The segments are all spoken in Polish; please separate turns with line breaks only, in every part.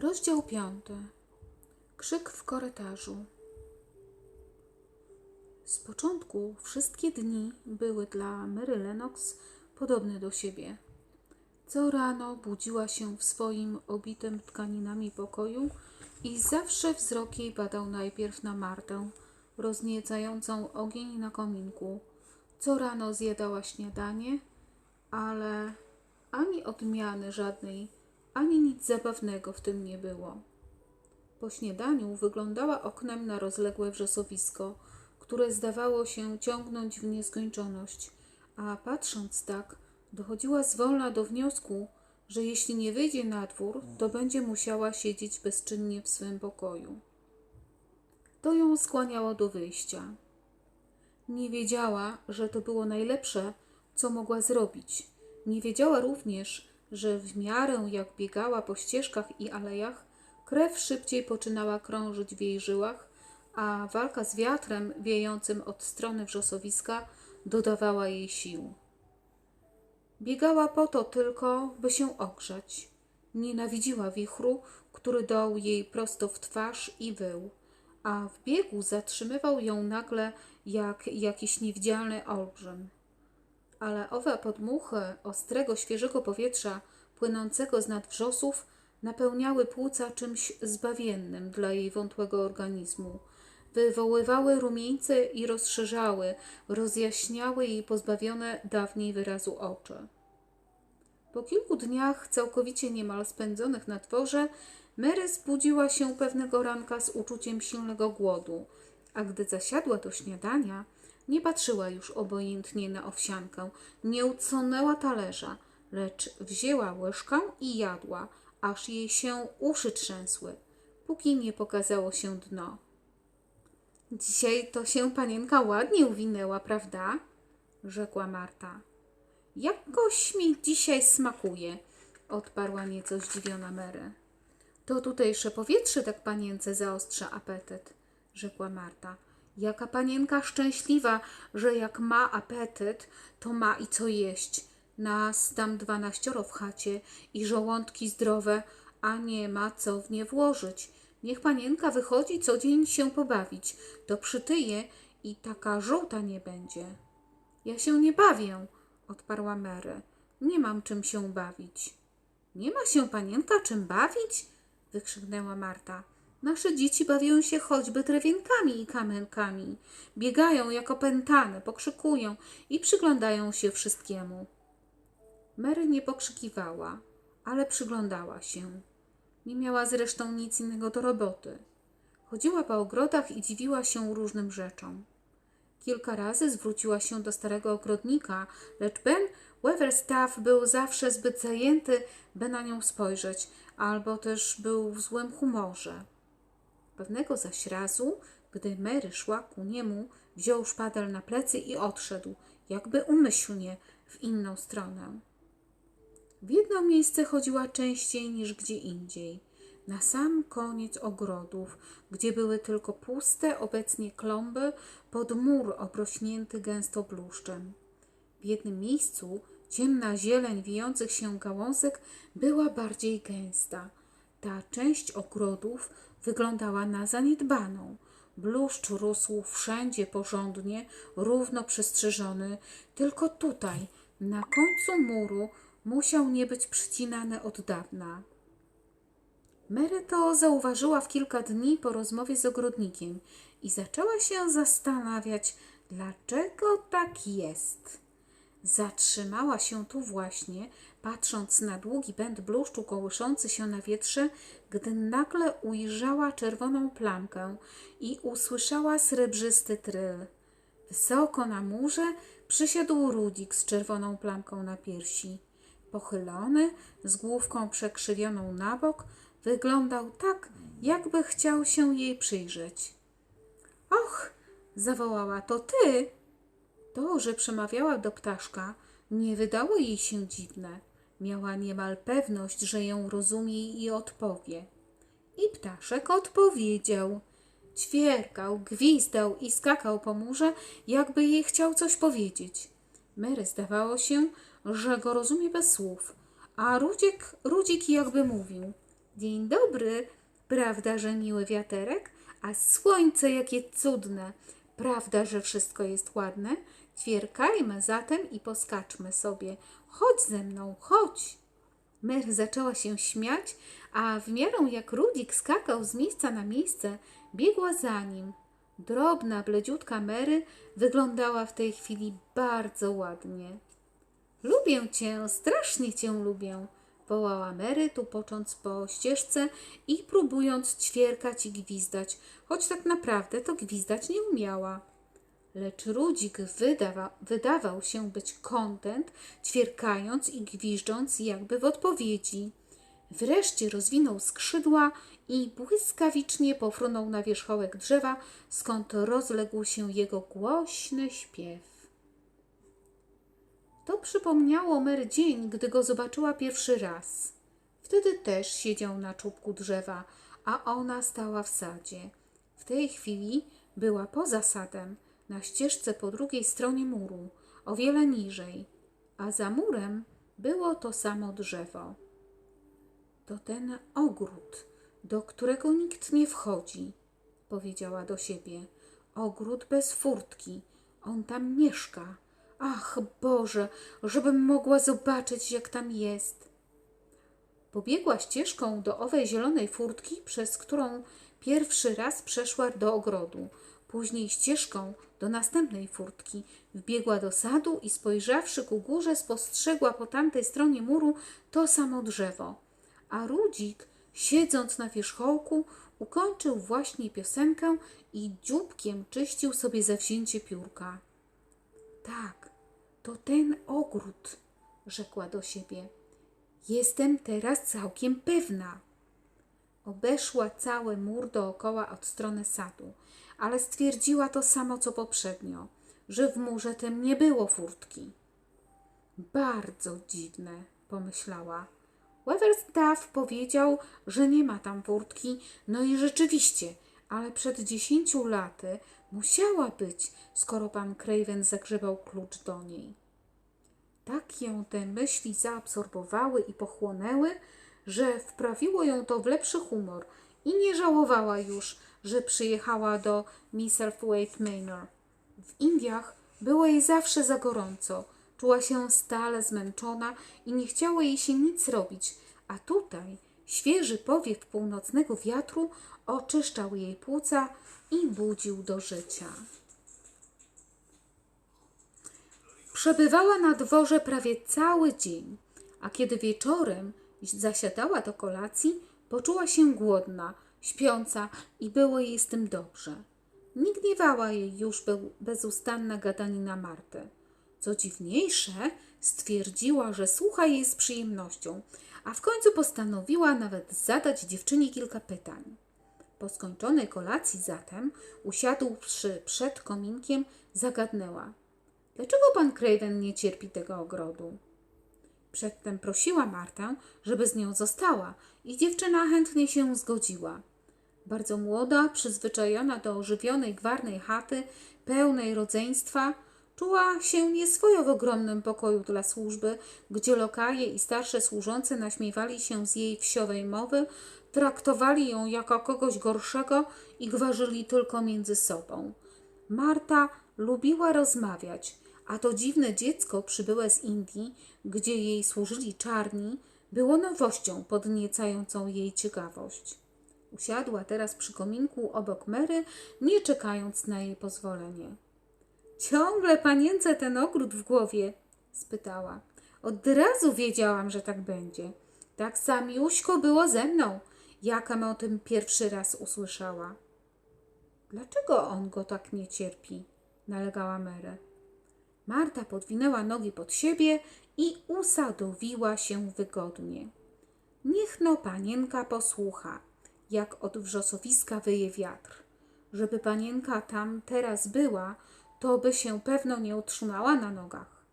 Rozdział piąty. Krzyk w korytarzu. Z początku wszystkie dni były dla Mary Lennox podobne do siebie. Co rano budziła się w swoim obitym tkaninami pokoju i zawsze wzrok jej badał najpierw na Martę, rozniecającą ogień na kominku. Co rano zjadała śniadanie, ale ani odmiany żadnej, ani nic zabawnego w tym nie było. Po śniadaniu wyglądała oknem na rozległe wrzosowisko, które zdawało się ciągnąć w nieskończoność, a patrząc tak, dochodziła zwolna do wniosku, że jeśli nie wyjdzie na dwór, to będzie musiała siedzieć bezczynnie w swym pokoju. To ją skłaniało do wyjścia. Nie wiedziała, że to było najlepsze, co mogła zrobić. Nie wiedziała również, że w miarę jak biegała po ścieżkach i alejach, krew szybciej poczynała krążyć w jej żyłach, a walka z wiatrem wiejącym od strony wrzosowiska dodawała jej sił. Biegała po to tylko, by się ogrzać. Nienawidziła wichru, który dał jej prosto w twarz i wył, a w biegu zatrzymywał ją nagle jak jakiś niewidzialny olbrzym. Ale owe podmuchy ostrego, świeżego powietrza płynącego z nad wrzosów napełniały płuca czymś zbawiennym dla jej wątłego organizmu. Wywoływały rumieńce i rozszerzały, rozjaśniały jej pozbawione dawniej wyrazu oczy. Po kilku dniach, całkowicie niemal spędzonych na dworze, Mary zbudziła się pewnego ranka z uczuciem silnego głodu, a gdy zasiadła do śniadania, nie patrzyła już obojętnie na owsiankę, nie uconęła talerza, lecz wzięła łyżkę i jadła, aż jej się uszy trzęsły, póki nie pokazało się dno. Dzisiaj to się panienka ładnie uwinęła, prawda? rzekła Marta. Jakoś mi dzisiaj smakuje, odparła nieco zdziwiona Mary. To tutejsze powietrze tak panience zaostrza apetyt, rzekła Marta. Jaka panienka szczęśliwa, że jak ma apetyt, to ma i co jeść. Nas tam dwanaścioro w chacie i żołądki zdrowe, a nie ma co w nie włożyć. Niech panienka wychodzi co dzień się pobawić, to przytyje i taka żółta nie będzie. Ja się nie bawię, odparła Mary. Nie mam czym się bawić. Nie ma się panienka czym bawić? wykrzyknęła Marta. Nasze dzieci bawią się choćby drewienkami i kamenkami. Biegają jak opętane, pokrzykują i przyglądają się wszystkiemu. Mary nie pokrzykiwała, ale przyglądała się. Nie miała zresztą nic innego do roboty. Chodziła po ogrodach i dziwiła się różnym rzeczom. Kilka razy zwróciła się do starego ogrodnika, lecz Ben Weatherstaff był zawsze zbyt zajęty, by na nią spojrzeć, albo też był w złym humorze. Pewnego zaś razu, gdy Mary szła ku niemu, wziął szpadel na plecy i odszedł, jakby umyślnie, w inną stronę. W jedno miejsce chodziła częściej niż gdzie indziej. Na sam koniec ogrodów, gdzie były tylko puste obecnie klomby pod mur obrośnięty gęsto bluszczem. W jednym miejscu ciemna zieleń wijących się gałązek była bardziej gęsta. Ta część ogrodów wyglądała na zaniedbaną. Bluszcz rósł wszędzie porządnie, równo przystrzyżony, tylko tutaj, na końcu muru, musiał nie być przycinany od dawna. Mary to zauważyła w kilka dni po rozmowie z ogrodnikiem i zaczęła się zastanawiać, dlaczego tak jest. Zatrzymała się tu właśnie, patrząc na długi pęd bluszczu kołyszący się na wietrze, gdy nagle ujrzała czerwoną plamkę i usłyszała srebrzysty tryl. Wysoko na murze przysiadł Rudik z czerwoną plamką na piersi. Pochylony, z główką przekrzywioną na bok, wyglądał tak, jakby chciał się jej przyjrzeć. Och, zawołała, to ty! To, że przemawiała do ptaszka, nie wydało jej się dziwne. Miała niemal pewność, że ją rozumie i odpowie. I ptaszek odpowiedział. Ćwierkał, gwizdał i skakał po murze, jakby jej chciał coś powiedzieć. Mary zdawało się, że go rozumie bez słów, a Rudzik, Rudzik jakby mówił. Dzień dobry, prawda, że miły wiaterek? A słońce jakie cudne! Prawda, że wszystko jest ładne? Ćwierkajmy zatem i poskaczmy sobie. Chodź ze mną, chodź! Mer zaczęła się śmiać, a w miarę jak Rudik skakał z miejsca na miejsce, biegła za nim. Drobna, bledziutka Mary wyglądała w tej chwili bardzo ładnie. Lubię cię, strasznie cię lubię, wołała Mary, tupocząc po ścieżce i próbując ćwierkać i gwizdać, choć tak naprawdę to gwizdać nie umiała. Lecz Rudzik wydawa, wydawał się być kontent, ćwierkając i gwiżdżąc jakby w odpowiedzi. Wreszcie rozwinął skrzydła i błyskawicznie pofrunął na wierzchołek drzewa, skąd rozległ się jego głośny śpiew. To przypomniało Mer dzień, gdy go zobaczyła pierwszy raz. Wtedy też siedział na czubku drzewa, a ona stała w sadzie. W tej chwili była poza sadem, na ścieżce po drugiej stronie muru, o wiele niżej, a za murem było to samo drzewo. To ten ogród, do którego nikt nie wchodzi, powiedziała do siebie. Ogród bez furtki. On tam mieszka. Ach, Boże, żebym mogła zobaczyć, jak tam jest. Pobiegła ścieżką do owej zielonej furtki, przez którą pierwszy raz przeszła do ogrodu. Później ścieżką do następnej furtki. Wbiegła do sadu i spojrzawszy ku górze, spostrzegła po tamtej stronie muru to samo drzewo. A Rudzik, siedząc na wierzchołku, ukończył właśnie piosenkę i dzióbkiem czyścił sobie zawzięcie piórka. Tak, to ten ogród, rzekła do siebie. Jestem teraz całkiem pewna. Obeszła cały mur dookoła od strony sadu, ale stwierdziła to samo co poprzednio, że w murze tym nie było furtki. Bardzo dziwne, pomyślała. Weatherstaff powiedział, że nie ma tam furtki, no i rzeczywiście, ale przed dziesięciu laty musiała być, skoro pan Craven zagrzebał klucz do niej. Tak ją te myśli zaabsorbowały i pochłonęły, że wprawiło ją to w lepszy humor i nie żałowała już, że przyjechała do Misselthwaite Manor. W Indiach było jej zawsze za gorąco, czuła się stale zmęczona i nie chciało jej się nic robić, a tutaj świeży powiew północnego wiatru oczyszczał jej płuca i budził do życia. Przebywała na dworze prawie cały dzień, a kiedy wieczorem zasiadała do kolacji, poczuła się głodna, śpiąca i było jej z tym dobrze. Nie gniewała jej już be- bezustanna gadanina Marty. Co dziwniejsze, stwierdziła, że słucha jej z przyjemnością, a w końcu postanowiła nawet zadać dziewczynie kilka pytań. Po skończonej kolacji zatem, usiadłszy przed kominkiem, zagadnęła. Dlaczego pan Craven nie cierpi tego ogrodu? Przedtem prosiła Martę, żeby z nią została i dziewczyna chętnie się zgodziła. Bardzo młoda, przyzwyczajona do ożywionej gwarnej chaty, pełnej rodzeństwa, czuła się nieswojo w ogromnym pokoju dla służby, gdzie lokaje i starsze służące naśmiewali się z jej wsiowej mowy, traktowali ją jako kogoś gorszego i gwarzyli tylko między sobą. Marta lubiła rozmawiać, a to dziwne dziecko przybyłe z Indii, gdzie jej służyli czarni, było nowością podniecającą jej ciekawość. Usiadła teraz przy kominku obok Mary, nie czekając na jej pozwolenie. Ciągle panience ten ogród w głowie? spytała. Od razu wiedziałam, że tak będzie. Tak samiuśko było ze mną, jakem o tym pierwszy raz usłyszała. Dlaczego on go tak nie cierpi? nalegała Mary. Marta podwinęła nogi pod siebie i usadowiła się wygodnie. Niech no panienka posłucha, jak od wrzosowiska wyje wiatr. Żeby panienka tam teraz była, to by się pewno nie utrzymała na nogach.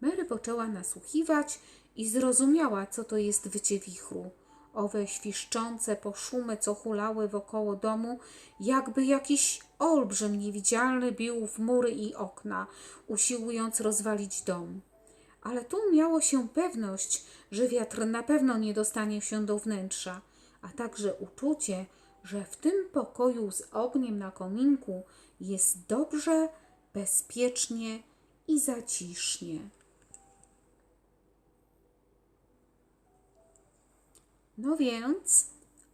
Mary poczęła nasłuchiwać i zrozumiała, co to jest wycie wichru. Owe świszczące poszumy, co hulały wokoło domu, jakby jakiś olbrzym niewidzialny bił w mury i okna, usiłując rozwalić dom. Ale tu miało się pewność, że wiatr na pewno nie dostanie się do wnętrza. a także uczucie, że w tym pokoju z ogniem na kominku jest dobrze, bezpiecznie i zacisznie. No więc,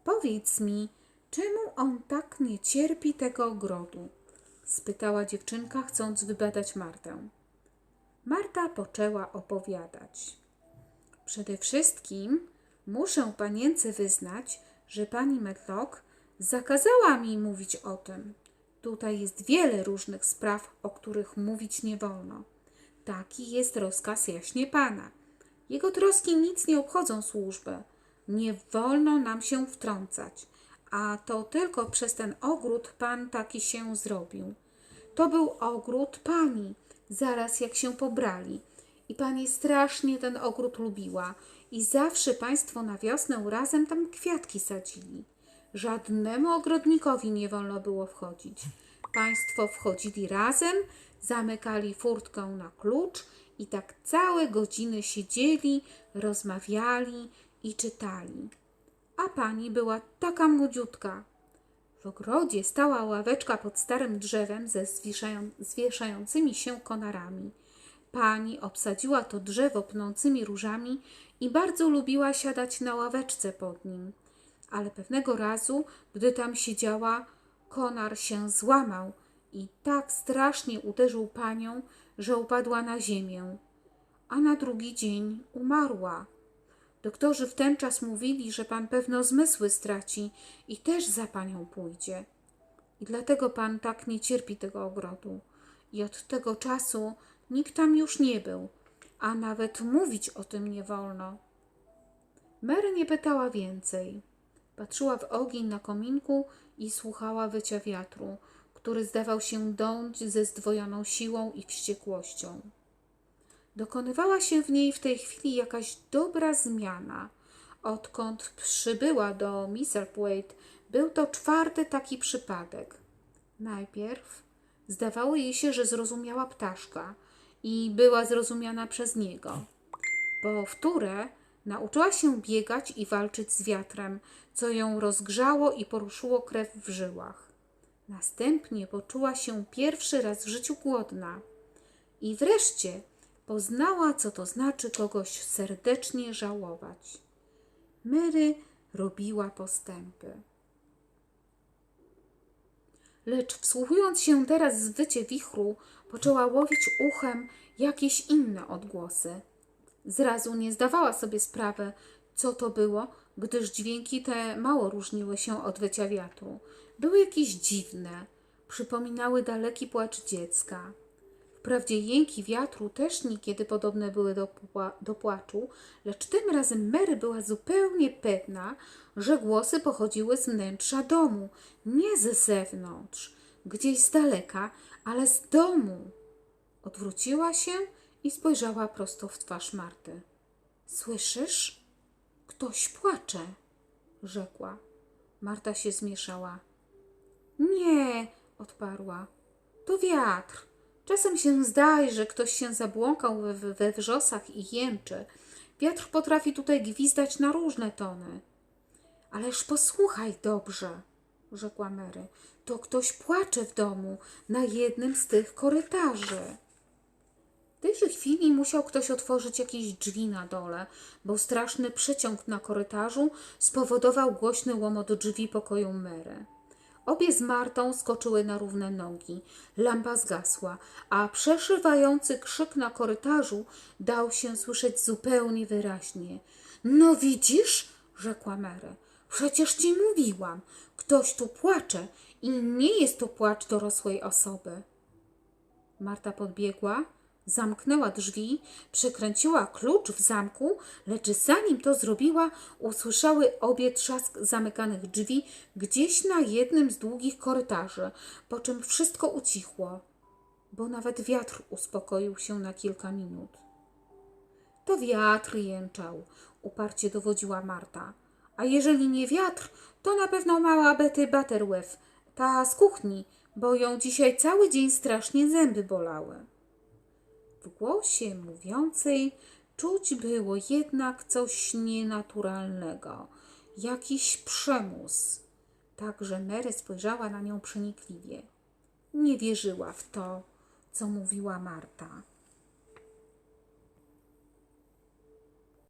powiedz mi, czemu on tak nie cierpi tego ogrodu? spytała dziewczynka, chcąc wybadać Martę. Marta poczęła opowiadać. Przede wszystkim muszę panience wyznać, że pani Medlock zakazała mi mówić o tym. Tutaj jest wiele różnych spraw, o których mówić nie wolno. Taki jest rozkaz jaśnie pana. Jego troski nic nie obchodzą służbę. Nie wolno nam się wtrącać. A to tylko przez ten ogród pan taki się zrobił. To był ogród pani, zaraz jak się pobrali. I pani strasznie ten ogród lubiła. I zawsze państwo na wiosnę razem tam kwiatki sadzili. Żadnemu ogrodnikowi nie wolno było wchodzić. Państwo wchodzili razem, zamykali furtkę na klucz i tak całe godziny siedzieli, rozmawiali i czytali. A pani była taka młodziutka. W ogrodzie stała ławeczka pod starym drzewem ze zwieszają, zwieszającymi się konarami. Pani obsadziła to drzewo pnącymi różami i bardzo lubiła siadać na ławeczce pod nim. Ale pewnego razu, gdy tam siedziała, konar się złamał i tak strasznie uderzył panią, że upadła na ziemię, a na drugi dzień umarła. Doktorzy w ten czas mówili, że pan pewno zmysły straci i też za panią pójdzie. I dlatego pan tak nie cierpi tego ogrodu. I od tego czasu nikt tam już nie był, a nawet mówić o tym nie wolno. Mary nie pytała więcej. Patrzyła w ogień na kominku i słuchała wycia wiatru, który zdawał się dąć ze zdwojoną siłą i wściekłością. Dokonywała się w niej w tej chwili jakaś dobra zmiana. Odkąd przybyła do Misselthwaite, był to czwarty taki przypadek. Najpierw zdawało jej się, że zrozumiała ptaszka i była zrozumiana przez niego. Powtórę nauczyła się biegać i walczyć z wiatrem, co ją rozgrzało i poruszyło krew w żyłach. Następnie poczuła się pierwszy raz w życiu głodna. I wreszcie poznała, co to znaczy kogoś serdecznie żałować. Mary robiła postępy. Lecz wsłuchując się teraz w wycie wichru, poczęła łowić uchem jakieś inne odgłosy. Zrazu nie zdawała sobie sprawy, co to było, gdyż dźwięki te mało różniły się od wycia wiatru. Były jakieś dziwne, przypominały daleki płacz dziecka. Wprawdzie jęki wiatru też niekiedy podobne były do, do płaczu, lecz tym razem Mary była zupełnie pewna, że głosy pochodziły z wnętrza domu, nie ze zewnątrz, gdzieś z daleka, ale z domu. Odwróciła się i spojrzała prosto w twarz Marty. Słyszysz? Ktoś płacze, rzekła. Marta się zmieszała. Nie, odparła. To wiatr. Czasem się zdaje, że ktoś się zabłąkał we, we wrzosach i jęczy. Wiatr potrafi tutaj gwizdać na różne tony. Ależ posłuchaj dobrze, rzekła Mary. To ktoś płacze w domu na jednym z tych korytarzy. W tej chwili musiał ktoś otworzyć jakieś drzwi na dole, bo straszny przeciąg na korytarzu spowodował głośny łomot drzwi pokoju Mary. Obie z Martą skoczyły na równe nogi. Lampa zgasła, a przeszywający krzyk na korytarzu dał się słyszeć zupełnie wyraźnie. No widzisz, rzekła Mary. Przecież ci mówiłam, ktoś tu płacze i nie jest to płacz dorosłej osoby. Marta podbiegła, zamknęła drzwi, przykręciła klucz w zamku, lecz zanim to zrobiła, usłyszały obie trzask zamykanych drzwi gdzieś na jednym z długich korytarzy, po czym wszystko ucichło, bo nawet wiatr uspokoił się na kilka minut. To wiatr jęczał, uparcie dowodziła Marta. A jeżeli nie wiatr, to na pewno mała Betty Butterworth, ta z kuchni, bo ją dzisiaj cały dzień strasznie zęby bolały. W głosie mówiącej czuć było jednak coś nienaturalnego, jakiś przemus. Tak, że Mary spojrzała na nią przenikliwie. Nie wierzyła w to, co mówiła Marta.